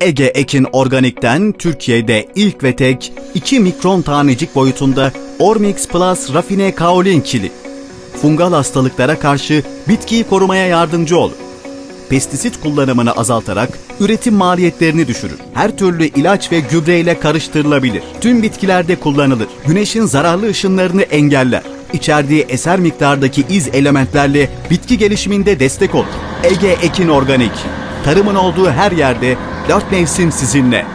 Ege Ekin Organik'ten Türkiye'de ilk ve tek 2 mikron tanecik boyutunda Ormix Plus Rafine Kaolin Kili. Fungal hastalıklara karşı bitkiyi korumaya yardımcı olur. Pestisit kullanımını azaltarak üretim maliyetlerini düşürür. Her türlü ilaç ve gübreyle karıştırılabilir. Tüm bitkilerde kullanılır. Güneşin zararlı ışınlarını engeller. İçerdiği eser miktardaki iz elementlerle bitki gelişiminde destek olur. Ege Ekin Organik. Tarımın olduğu her yerde dört mevsim sizinle.